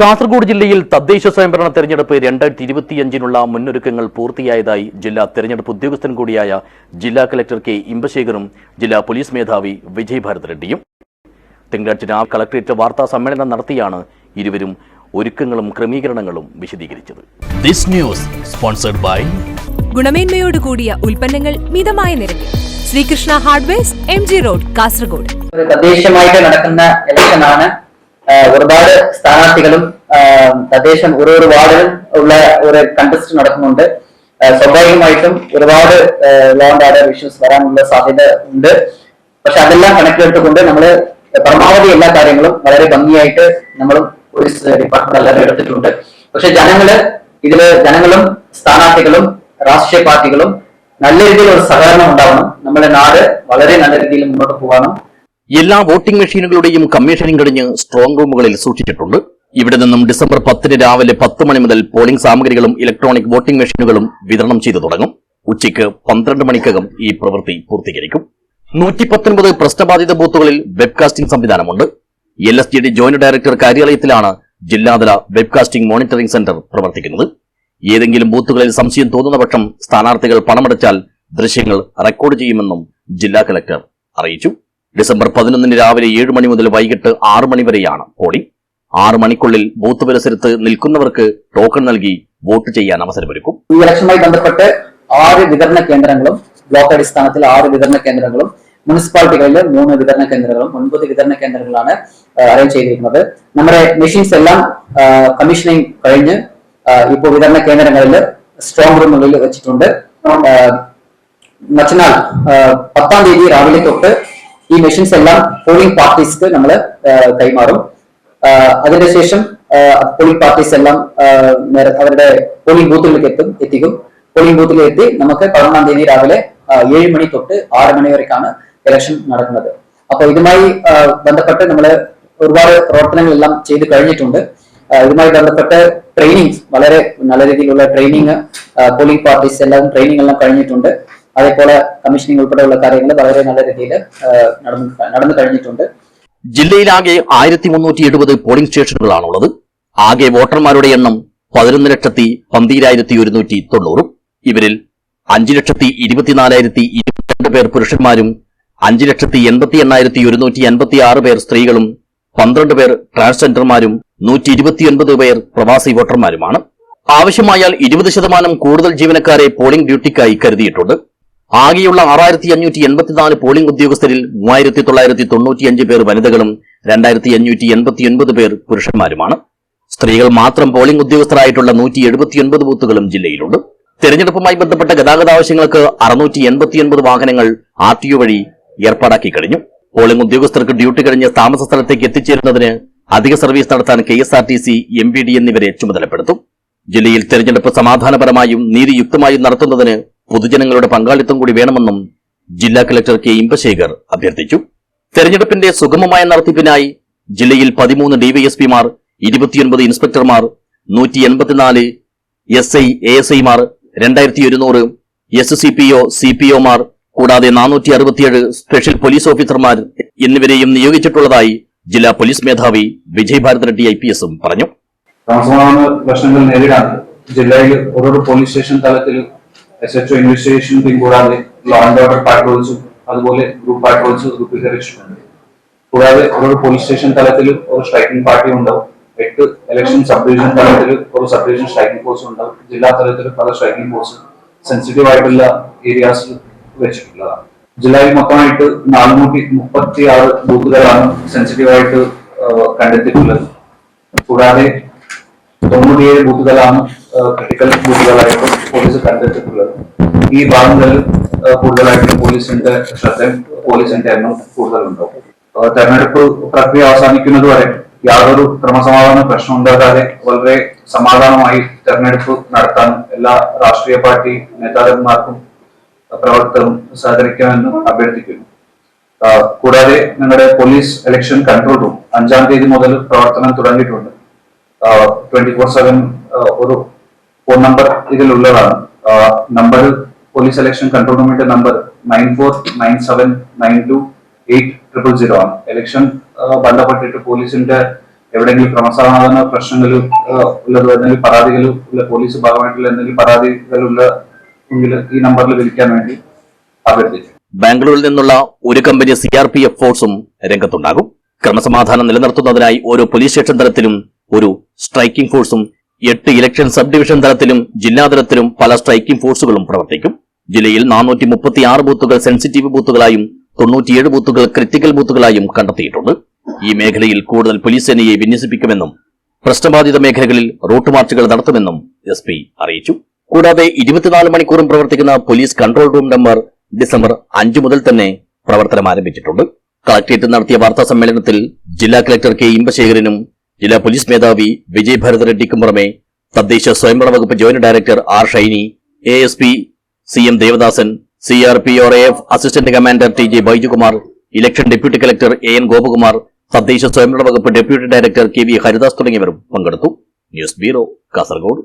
കാസർഗോഡ് ജില്ലയിൽ തദ്ദേശ സ്വയംഭരണ തെരഞ്ഞെടുപ്പ് രണ്ടായിരത്തി ഇരുപത്തിയഞ്ചിനുള്ള മുന്നൊരുക്കങ്ങൾ പൂർത്തിയായതായി ജില്ലാ തെരഞ്ഞെടുപ്പ് ഉദ്യോഗസ്ഥൻ കൂടിയായ ജില്ലാ കലക്ടർ കെ ഇമ്പശേഖറും ജില്ലാ പോലീസ് മേധാവി വിജയ് ഭാരത് റെഡ്ഡിയും. തിങ്കളാഴ്ച രാവിലെ കളക്ടറേറ്റ് വാർത്താ സമ്മേളനം നടത്തിയാണ് ഇരുവരും ഒരുക്കങ്ങളും ക്രമീകരണങ്ങളും വിശദീകരിച്ചത്. ദിസ് ന്യൂസ് സ്പോൺസർഡ് ബൈ ഗുണമേന്മയോട് കൂടിയ ഉൽപ്പന്നങ്ങൾ മിതമായ നിരക്കിൽ. Sreekrishna hardware M G road Kasaragod. തദ്ദേശമായിട്ട് നടക്കുന്ന ഇലക്ഷൻ ആണ്. ഒരുപാട് സ്ഥാനാർത്ഥികളും തദ്ദേശം ഓരോ വാർഡിലും ഉള്ള ഒരു കണ്ടസ്റ്റ് നടക്കുന്നുണ്ട്. സ്വാഭാവികമായിട്ടും ഒരുപാട് ലോ ആൻഡ് ഓർഡർ ഇഷ്യൂസ് വരാനുള്ള സാധ്യത ഉണ്ട്. പക്ഷെ അതെല്ലാം കണക്കിലെടുത്തുകൊണ്ട് നമ്മൾ പരമാവധി എല്ലാ കാര്യങ്ങളും വളരെ ഭംഗിയായിട്ട് നമ്മളും പോലീസ് ഡിപ്പാർട്ട്മെന്റ് എല്ലാവരും എടുത്തിട്ടുണ്ട്. പക്ഷെ ജനങ്ങൾ ഇതിൽ ജനങ്ങളും സ്ഥാനാർത്ഥികളും രാഷ്ട്രീയ പാർട്ടികളും നല്ല രീതിയിൽ ഒരു സഹകരണം ഉണ്ടാവണം. നമ്മുടെ നാട് വളരെ നല്ല രീതിയിൽ മുന്നോട്ട് പോകാനും എല്ലാ വോട്ടിംഗ് മെഷീനുകളുടെയും കമ്മീഷനിങ് കഴിഞ്ഞ് സ്ട്രോങ് റൂമുകളിൽ സൂക്ഷിച്ചിട്ടുണ്ട്. ഇവിടെ നിന്നും ഡിസംബർ പത്തിന് രാവിലെ പത്ത് മണി മുതൽ പോളിംഗ് സാമഗ്രികളും ഇലക്ട്രോണിക് വോട്ടിംഗ് മെഷീനുകളും വിതരണം ചെയ്തു തുടങ്ങും. ഉച്ചയ്ക്ക് പന്ത്രണ്ട് മണിക്കകം ഈ പ്രവൃത്തി പൂർത്തീകരിക്കും. നൂറ്റി പത്തൊൻപത് പ്രശ്നബാധിത ബൂത്തുകളിൽ വെബ്കാസ്റ്റിംഗ് സംവിധാനമുണ്ട്. L S G D joint director കാര്യാലയത്തിലാണ് ജില്ലാതല വെബ്കാസ്റ്റിംഗ് മോണിറ്ററിംഗ് സെന്റർ പ്രവർത്തിക്കുന്നത്. ഏതെങ്കിലും ബൂത്തുകളിൽ സംശയം തോന്നുന്ന പക്ഷം സ്ഥാനാർത്ഥികൾ പണമടച്ചാൽ ദൃശ്യങ്ങൾ റെക്കോർഡ് ചെയ്യുമെന്നും ജില്ലാ കലക്ടർ അറിയിച്ചു. ഡിസംബർ പതിനൊന്നിന് രാവിലെ ഏഴ് മണി മുതൽ വൈകിട്ട് ആറ് മണി വരെയാണ് പോളിംഗ് ആറ് മണിക്കുള്ളിൽ ബൂത്ത് പരിസരത്ത് നിൽക്കുന്നവർക്ക് ടോക്കൺ നൽകി വോട്ട് ചെയ്യാൻ അവസരമൊരുക്കും. ഈ ഇലക്ഷനുമായി ബന്ധപ്പെട്ട് ആറ് വിതരണ കേന്ദ്രങ്ങളും ബ്ലോക്ക് അടിസ്ഥാനത്തിൽ ആറ് വിതരണ കേന്ദ്രങ്ങളും മുനിസിപ്പാലിറ്റികളിൽ മൂന്ന് വിതരണ കേന്ദ്രങ്ങളും ഒൻപത് വിതരണ കേന്ദ്രങ്ങളാണ് അറേഞ്ച് ചെയ്തിരിക്കുന്നത്. നമ്മുടെ മെഷീൻസ് എല്ലാം കമ്മീഷനിങ് കഴിഞ്ഞ് ഇപ്പോൾ വിതരണ കേന്ദ്രങ്ങളിൽ സ്ട്രോങ് റൂമുകളിൽ വെച്ചിട്ടുണ്ട്. മറ്റന്നാൾ പത്താം തീയതി രാവിലെ തൊട്ട് ഈ മെഷീൻസ് എല്ലാം പോളിംഗ് പാർട്ടീസ്ക്ക് നമ്മൾ കൈമാറും. അതിന്റെ അതിനുശേഷം പോളിംഗ് പാർട്ടീസ് എല്ലാം അവരുടെ പോളിംഗ് ബൂത്തുകളിലേക്ക് എത്തും എത്തിക്കും. പോളിംഗ് ബൂത്തിലേക്ക് എത്തി നമുക്ക് പതിനൊന്നാം തീയതി രാവിലെ ഏഴ് മണി തൊട്ട് ആറ് മണി വരെക്കാണ് ഇലക്ഷൻ നടക്കുന്നത്. അപ്പൊ ഇതുമായി ബന്ധപ്പെട്ട് നമ്മൾ ഒരുപാട് പ്രവർത്തനങ്ങളെല്ലാം ചെയ്ത് കഴിഞ്ഞിട്ടുണ്ട്. ഇതുമായി ബന്ധപ്പെട്ട് ട്രെയിനിങ് വളരെ നല്ല രീതിയിലുള്ള ട്രെയിനിങ് പോളിംഗ് പാർട്ടീസ് എല്ലാം ട്രെയിനിങ് എല്ലാം കഴിഞ്ഞിട്ടുണ്ട്. അതേപോലെ കമ്മീഷനിങ് ഉൾപ്പെടെയുള്ള കാര്യങ്ങൾ വളരെ നല്ല രീതിയിൽ നടന്നു കഴിഞ്ഞിട്ടുണ്ട്. ജില്ലയിലാകെ ആയിരത്തി മുന്നൂറ്റി എഴുപത് പോളിംഗ് സ്റ്റേഷനുകളാണുള്ളത്. ആകെ വോട്ടർമാരുടെ എണ്ണം പതിനൊന്ന് ലക്ഷത്തി പന്തീരായിരത്തി ഒരുന്നൂറ്റി തൊണ്ണൂറും. ഇവരിൽ അഞ്ച് ലക്ഷത്തി ഇരുപത്തിനാലായിരത്തി ഇരുപത്തിരണ്ട് പേർ പുരുഷന്മാരും അഞ്ച് ലക്ഷത്തി എൺപത്തി എണ്ണായിരത്തി ഒരുന്നൂറ്റി അൻപത്തി ആറ് പേർ സ്ത്രീകളും പന്ത്രണ്ട് പേർ ട്രാൻസ്ജെൻഡർമാരും നൂറ്റി ഇരുപത്തിയൊൻപത് പേർ പ്രവാസി വോട്ടർമാരുമാണ്. ആവശ്യമായാൽ ഇരുപത് ശതമാനം കൂടുതൽ ജീവനക്കാരെ പോളിംഗ് ഡ്യൂട്ടിക്കായി കരുതിയിട്ടുണ്ട്. ആകെയുള്ള ആറായിരത്തി അഞ്ഞൂറ്റി എൺപത്തിനാല് പോളിംഗ് ഉദ്യോഗസ്ഥരിൽ മൂവായിരത്തി തൊള്ളായിരത്തി തൊണ്ണൂറ്റിയഞ്ച് പേർ വനിതകളും രണ്ടായിരത്തി അഞ്ഞൂറ്റി എൺപത്തിയൊൻപത് പേർ പുരുഷന്മാരുമാണ്. സ്ത്രീകൾ മാത്രം പോളിംഗ് ഉദ്യോഗസ്ഥരായിട്ടുള്ള നൂറ്റി എഴുപത്തിയൊൻപത് ബൂത്തുകളും ജില്ലയിലുണ്ട്. തെരഞ്ഞെടുപ്പുമായി ബന്ധപ്പെട്ട ഗതാഗത ആവശ്യങ്ങൾക്ക് അറുന്നൂറ്റി എൺപത്തിയൊൻപത് വാഹനങ്ങൾ ആർ ടി ഒ വഴി ഏർപ്പാടാക്കി കഴിഞ്ഞു. പോളിംഗ് ഉദ്യോഗസ്ഥർക്ക് ഡ്യൂട്ടി കഴിഞ്ഞ് താമസ സ്ഥലത്തേക്ക് എത്തിച്ചേരുന്നതിന് അധിക സർവീസ് നടത്താൻ K S R T C M B D എന്നിവരെ ചുമതലപ്പെടുത്തും. ജില്ലയിൽ തെരഞ്ഞെടുപ്പ് സമാധാനപരമായും നീതിയുക്തമായും നടത്തുന്നതിന് പൊതുജനങ്ങളുടെ പങ്കാളിത്തം കൂടി വേണമെന്നും ജില്ലാ കലക്ടർ കെ ഇമ്പശേഖർ അഭ്യർത്ഥിച്ചു. തെരഞ്ഞെടുപ്പിന്റെ സുഗമമായ നടത്തിപ്പിനായി ജില്ലയിൽ പതിമൂന്ന് ഡിവൈഎസ്പിമാർ ഇരുപത്തിയൊൻപത് ഇൻസ്പെക്ടർമാർ നൂറ്റി എൺപത്തിനാല് എസ് ഐ എ എസ് ഐമാർ രണ്ടായിരത്തി ഒരുന്നൂറ് S C P O C P കൂടാതെ നാനൂറ്റി അറുപത്തിയേഴ് സ്പെഷ്യൽ പോലീസ് ഓഫീസർമാർ എന്നിവരെയും നിയോഗിച്ചിട്ടുള്ളതായി ജില്ലാ പോലീസ് മേധാവി വിജയ് ഭാരത് റെഡ്ഡി ഐ പി എസും പറഞ്ഞു. പ്രശ്നങ്ങൾ നേരിടാൻ ജില്ലയിൽ ഓരോ പോലീസ് സ്റ്റേഷൻ തലത്തിൽ S H O investigation team കൂടാതെ ലോ ആൻഡ് ഓർഡർ പാട്രോൾസും അതുപോലെ ഗ്രൂപ്പ് പാട്രോൾസ് രൂപീകരിച്ചിട്ടുണ്ട് കൂടാതെ ഓരോ പോലീസ് സ്റ്റേഷൻ തലത്തിൽ ഒരു സ്ട്രൈക്കിംഗ് പാർട്ടി ഉണ്ടാവും. എട്ട് ഇലക്ഷൻ സബ് ഡിവിഷൻ തലത്തിൽ ഒരു സബ് ഡിവിഷൻ സ്ട്രൈക്കിംഗ് ഫോഴ്സ് ഉണ്ടാവും. ജില്ലാ തലത്തിൽ പല സ്ട്രൈക്കിംഗ് ഫോഴ്സ് സെൻസിറ്റീവ് ആയിട്ടുള്ള ഏരിയാസ് വെച്ചിട്ടുള്ളതാണ്. ജില്ലയിൽ മൊത്തമായിട്ട് നാനൂറ്റി മുപ്പത്തി ആറ് ബൂത്തുകളാണ് സെൻസിറ്റീവ് ആയിട്ട് കണ്ടെത്തിയിട്ടുള്ളത്. കൂടാതെ തൊണ്ണൂറ്റിയേഴ് ബൂത്തുകളാണ് ക്രിട്ടിക്കൽ ബൂത്തുകളായിട്ടും പോലീസ് കണ്ടെത്തിയിട്ടുള്ളത്? ഈ ഭാഗങ്ങളിൽ കൂടുതലായിട്ടും പോലീസിന്റെ ശ്രദ്ധയും പോലീസിന്റെ എണ്ണം കൂടുതലുണ്ടോ തെരഞ്ഞെടുപ്പ് പ്രക്രിയ അവസാനിക്കുന്നത് വരെ യാതൊരു ക്രമസമാധാന പ്രശ്നം ഉണ്ടാകാതെ വളരെ സമാധാനമായി തെരഞ്ഞെടുപ്പ് നടത്താൻ എല്ലാ രാഷ്ട്രീയ പാർട്ടി നേതാക്കന്മാർക്കും പ്രവർത്തനം സഹകരിക്കണമെന്ന് അഭ്യർത്ഥിക്കുന്നു. കൂടാതെ നിങ്ങളുടെ പോലീസ് ഇലക്ഷൻ കൺട്രോൾ റൂം അഞ്ചാം തീയതി മുതൽ പ്രവർത്തനം തുടങ്ങിയിട്ടുണ്ട്. ട്വന്റി ഫോർ സെവൻ ഒരു ഫോൺ നമ്പർ ഇതിലുള്ളതാണ്. നമ്പർ പോലീസ് ഇലക്ഷൻ കൺട്രോൾ റൂമിന്റെ number nine four nine seven nine two eight triple zero ആണ്. ഇലക്ഷൻ ബന്ധപ്പെട്ടിട്ട് പോലീസിന്റെ എവിടെയെങ്കിലും ക്രമസമാധാന പ്രശ്നങ്ങൾ ഉള്ളത് എന്തെങ്കിലും പരാതികൾ ഉള്ള പോലീസ് ഭാഗമായിട്ടുള്ള എന്തെങ്കിലും പരാതികളുള്ള ഈ നമ്പറിൽ വിളിക്കാൻ വേണ്ടി അഭ്യർത്ഥിച്ചു. ബാംഗ്ലൂരിൽ നിന്നുള്ള ഒരു company C R P F ഫോഴ്സും രംഗത്തുണ്ടാകും. ക്രമസമാധാനം നിലനിർത്തുന്നതിനായി ഓരോ പോലീസ് സ്റ്റേഷൻ തലത്തിലും ഒരു സ്ട്രൈക്കിംഗ് ഫോഴ്സും എട്ട് ഇലക്ഷൻ സബ് ഡിവിഷൻ തലത്തിലും ജില്ലാതലത്തിലും പല സ്ട്രൈക്കിംഗ് ഫോഴ്സുകളും പ്രവർത്തിക്കും. ജില്ലയിൽ നാനൂറ്റി മുപ്പത്തി ആറ് ബൂത്തുകൾ സെൻസിറ്റീവ് ബൂത്തുകളായും തൊണ്ണൂറ്റിയേഴ് ബൂത്തുകൾ ക്രിട്ടിക്കൽ ബൂത്തുകളായും കണ്ടെത്തിയിട്ടുണ്ട്. ഈ മേഖലയിൽ കൂടുതൽ പോലീസ് സേനയെ വിന്യസിപ്പിക്കുമെന്നും പ്രശ്നബാധിത മേഖലകളിൽ റൂട്ട് മാർച്ചുകൾ നടത്തുമെന്നും എസ് പി അറിയിച്ചു. കൂടാതെ ഇരുപത്തിനാല് മണിക്കൂറും പ്രവർത്തിക്കുന്ന police control room number December അഞ്ചു മുതൽ തന്നെ പ്രവർത്തനം ആരംഭിച്ചിട്ടുണ്ട്. കളക്ടറേറ്റ് നടത്തിയ വാർത്താ സമ്മേളനത്തിൽ ജില്ലാ കളക്ടർ കെ ഇമ്പശേഖരനും ജില്ലാ പോലീസ് മേധാവി വിജയ് ഭരത് റെഡ്ഡിക്കും പുറമെ തദ്ദേശ സ്വയംഭരണ വകുപ്പ് joint director R Shiny A S P C M Devadasan C R P O F assistant commander T J Bijukumar election deputy collector A N Gopakumar തദ്ദേശ സ്വയംഭരണ വകുപ്പ് deputy director K V Haridas തുടങ്ങിയവരും പങ്കെടുത്തു. News bureau Kasaragod.